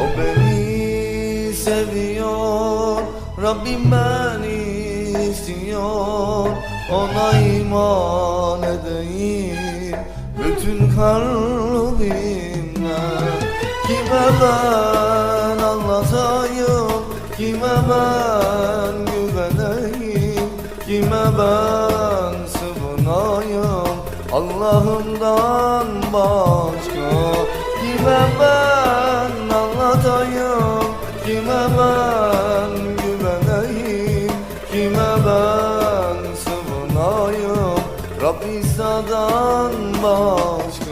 O beni seviyor Rabbim beni istiyor. Ona iman edeyim Bütün kalbimle. Kime ben anlatayım Kime ben güveneyim Kime ben sığınayım? Allah'ımdan başka Kime ben anlatayım Kime ben güveneyim? Kime ben sığınayım Rabbi İsa'dan başka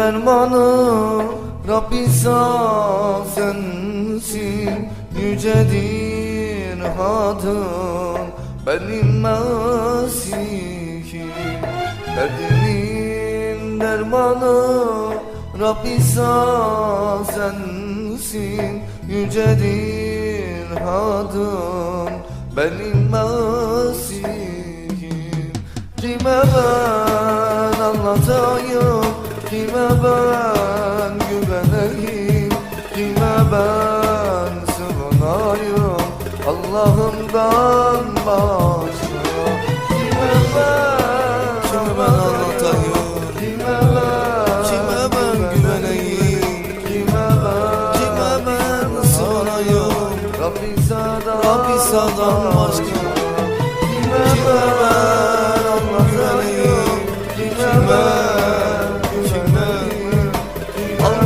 dermanı Rabbi sensin Yücedir adın Benim Mesih'im Derdimin dermanı Rabbi sensin Yücedir adın Benim Mesih'im Kime ben anlatayım Kime ben güveneyim Kime ben sığınayım Allah'ımdan başka Kime ben Kime ben anlatayım? Kime ben Kime ben güveneyim? Kime ben Kime ben sığınayım? Rabbi sağdan Rabbi sağdan başka Kime Kime ben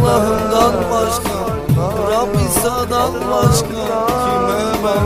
Allah'ımdan başka Rabbi sağdan başka Kime ben